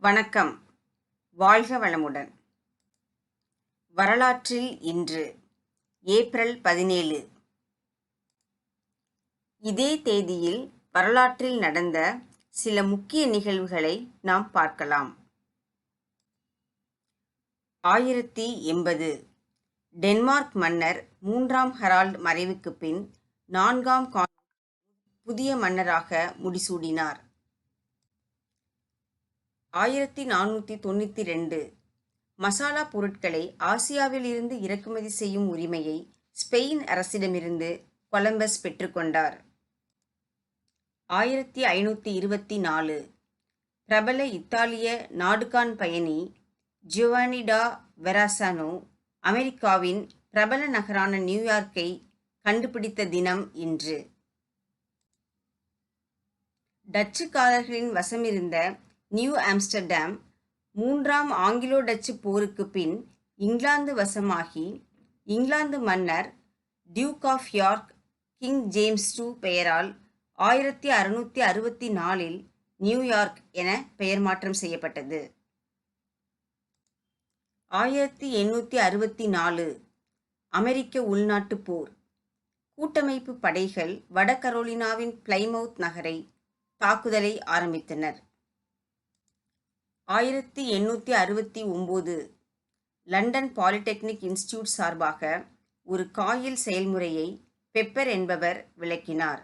வணக்கம். வாழ்க வளமுடன். வரலாற்றில் இன்று ஏப்ரல் பதினேழு. இதே தேதியில் வரலாற்றில் நடந்த சில முக்கிய நிகழ்வுகளை நாம் பார்க்கலாம். ஆயிரத்தி எண்பது டென்மார்க் மன்னர் மூன்றாம் ஹெரால்ட் மறைவுக்கு பின் நான்காம் கா புதிய மன்னராக முடிசூடினார். ஆயிரத்தி நானூற்றி தொண்ணூற்றி ரெண்டு. மசாலா பொருட்களை ஆசியாவில் இருந்து இறக்குமதி செய்யும் உரிமையை ஸ்பெயின் அரசிடமிருந்து கொலம்பஸ் பெற்றுக்கொண்டார் ஆயிரத்தி ஐநூற்றி இருபத்தி நாலு. பிரபல இத்தாலிய நாடுகான் பயணி ஜுவானிடா வெராசானோ அமெரிக்காவின் பிரபல நகரான நியூயார்க்கை கண்டுபிடித்த தினம் இன்று. டச்சுக்காரர்களின் வசமிருந்த நியூ ஆம்ஸ்டர்டாம் மூன்றாம் ஆங்கிலோ டச்சு போருக்கு பின் இங்கிலாந்து வசமாகி இங்கிலாந்து மன்னர் Duke of York King James two பெயரால் ஆயிரத்தி அறுநூற்றி அறுபத்தி நாலில் நியூயார்க் என பெயர் மாற்றம் செய்யப்பட்டது. ஆயிரத்தி எண்ணூற்றி அறுபத்தி நாலு அமெரிக்க உள்நாட்டுப் போர். கூட்டமைப்பு படைகள் வட கரோலினாவின் பிளைமவுத் நகரை தாக்குதலை ஆரம்பித்தனர். ஆயிரத்தி எண்ணூற்றி அறுபத்தி ஒம்பது லண்டன் பாலிடெக்னிக் இன்ஸ்டியூட் சார்பாக ஒரு காயில் செயல்முறையை பெப்பர் என்பவர் விளக்கினார்.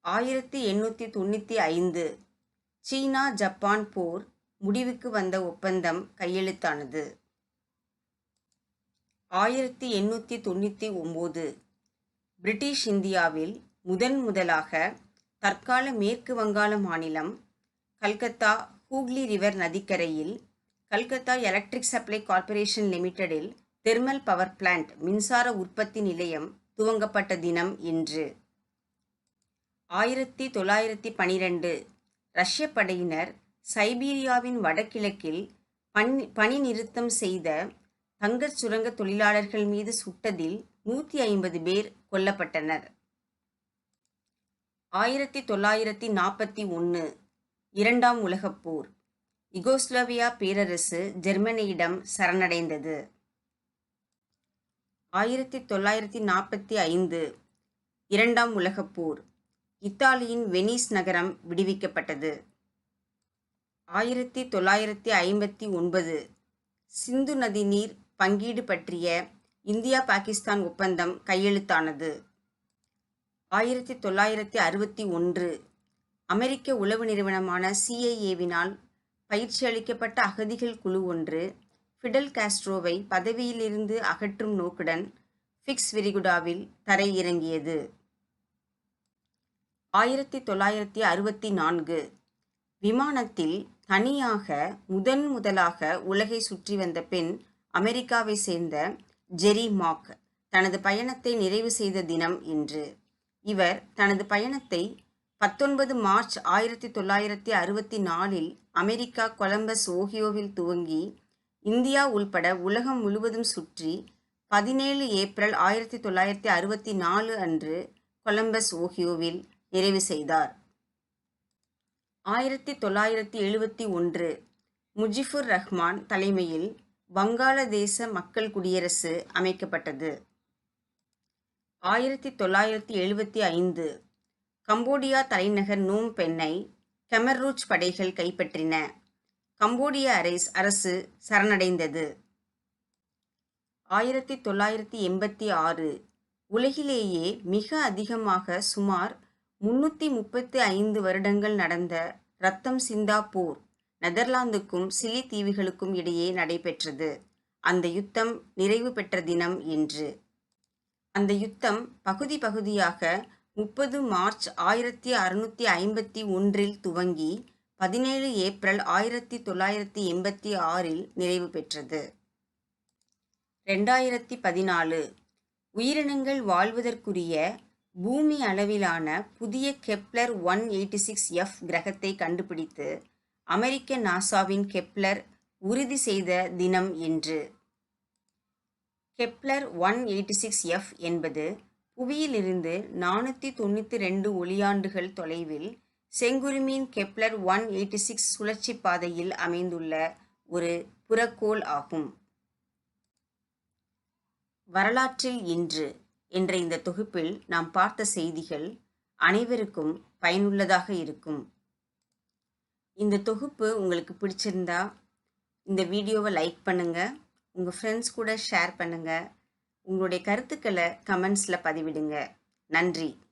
ஆயிரத்தி எண்ணூற்றி தொண்ணூற்றி ஐந்து சீனா ஜப்பான் போர் முடிவுக்கு வந்த ஒப்பந்தம் கையெழுத்தானது. ஆயிரத்தி எண்ணூற்றி தொண்ணூற்றி ஒம்பது பிரிட்டிஷ் இந்தியாவில் முதன் முதலாக தற்கால மேற்கு வங்காள மாநிலம் கல்கத்தா ஹூக்ளி ரிவர் நதிக்கரையில் கல்கத்தா எலக்ட்ரிக் சப்ளை கார்ப்பரேஷன் லிமிடெடில் தெர்மல் பவர் பிளான்ட் மின்சார உற்பத்தி நிலையம் துவங்கப்பட்ட தினம் இன்று. ஆயிரத்தி தொள்ளாயிரத்தி பனிரெண்டு ரஷ்ய படையினர் சைபீரியாவின் வடகிழக்கில் பணி பணி நிறுத்தம் செய்த தங்கச் சுரங்க தொழிலாளர்கள் மீது சுட்டதில் நூற்றி ஐம்பது பேர் கொல்லப்பட்டனர். ஆயிரத்தி தொள்ளாயிரத்தி நாற்பத்தி ஒன்று இரண்டாம் உலகப் போர். யுகோஸ்லோவியா பேரரசு ஜெர்மனியிடம் சரணடைந்தது. ஆயிரத்தி தொள்ளாயிரத்தி நாற்பத்தி ஐந்து இரண்டாம் உலகப் போர். இத்தாலியின் வெனிஸ் நகரம் விடுவிக்கப்பட்டது. ஆயிரத்தி தொள்ளாயிரத்தி ஐம்பத்தி ஒன்பது சிந்து நதி நீர் பங்கீடு பற்றிய இந்தியா பாகிஸ்தான் ஒப்பந்தம் கையெழுத்தானது. ஆயிரத்தி தொள்ளாயிரத்தி அறுபத்தி ஒன்று அமெரிக்க உளவு நிறுவனமான சிஐஏவினால் பயிற்சி அளிக்கப்பட்ட அகதிகள் குழு ஒன்று ஃபிடல் காஸ்ட்ரோவை பதவியிலிருந்து அகற்றும் நோக்குடன் ஃபிக்ஸ் விரிகுடாவில் தரையிறங்கியது ஆயிரத்தி தொள்ளாயிரத்தி அறுபத்தி நான்கு விமானத்தில் தனியாக முதன் முதலாக உலகை சுற்றி வந்த பெண் அமெரிக்காவை சேர்ந்த ஜெரி மாக் தனது பயணத்தை நிறைவு செய்த தினம் இன்று. இவர் தனது பயணத்தை பத்தொன்பது மார்ச் ஆயிரத்தி தொள்ளாயிரத்தி அறுபத்தி நாலில் அமெரிக்கா கொலம்பஸ் ஓஹியோவில் துவங்கி இந்தியா உள்பட உலகம் முழுவதும் சுற்றி பதினேழு ஏப்ரல் ஆயிரத்தி தொள்ளாயிரத்தி அறுபத்தி நாலு அன்று கொலம்பஸ் ஓஹியோவில் நிறைவு செய்தார். ஆயிரத்தி தொள்ளாயிரத்தி எழுபத்தி ஒன்று முஜிபுர் ரஹ்மான் தலைமையில் வங்காளதேச மக்கள் குடியரசு அமைக்கப்பட்டது. ஆயிரத்தி தொள்ளாயிரத்தி எழுபத்தி ஐந்து கம்போடியா தலைநகர் நூம் பெண்ணை கெமர்ரூச் படைகள் கைப்பற்றின. கம்போடிய அரேஸ் அரசு சரணடைந்தது. ஆயிரத்தி தொள்ளாயிரத்தி எண்பத்தி ஆறு உலகிலேயே மிக அதிகமாக சுமார் முன்னூற்றி முப்பத்தி ஐந்து வருடங்கள் நடந்த ரத்தம் சிந்தா போர் நெதர்லாந்துக்கும் சிலி தீவுகளுக்கும் இடையே நடைபெற்றது. அந்த யுத்தம் நிறைவு பெற்ற தினம் என்று. அந்த யுத்தம் பகுதி பகுதியாக முப்பது மார்ச் ஆயிரத்தி அறுநூற்றி ஐம்பத்தி ஒன்றில் துவங்கி பதினேழு ஏப்ரல் ஆயிரத்தி தொள்ளாயிரத்தி எண்பத்தி ஆறில் நிறைவு பெற்றது. ரெண்டாயிரத்தி பதினாலு உயிரினங்கள் வாழ்வதற்குரிய பூமி அளவிலான புதிய Kepler one eighty six F கிரகத்தை கண்டுபிடித்து அமெரிக்க நாசாவின் கெப்லர் உறுதி செய்த தினம் என்று Kepler one eighty six F என்பது புவியிலிருந்து நானூற்றி தொண்ணூற்றி ரெண்டு ஒளியாண்டுகள் தொலைவில் செங்குருமீன் கெப்லர் ஒன் எயிட்டி சிக்ஸ் சுழற்சி பாதையில் அமைந்துள்ள ஒரு புறக்கோள் ஆகும். வரலாற்றில் இன்று என்ற இந்த தொகுப்பில் நாம் பார்த்த செய்திகள் அனைவருக்கும் பயனுள்ளதாக இருக்கும். இந்த தொகுப்பு உங்களுக்கு பிடிச்சிருந்தா இந்த வீடியோவை லைக் பண்ணுங்கள் உங்கள் ஃப்ரெண்ட்ஸ் கூட ஷேர் பண்ணுங்கள் உங்களுடைய கருத்துக்களை கமெண்ட்ஸில் பதிவிடுங்க. நன்றி.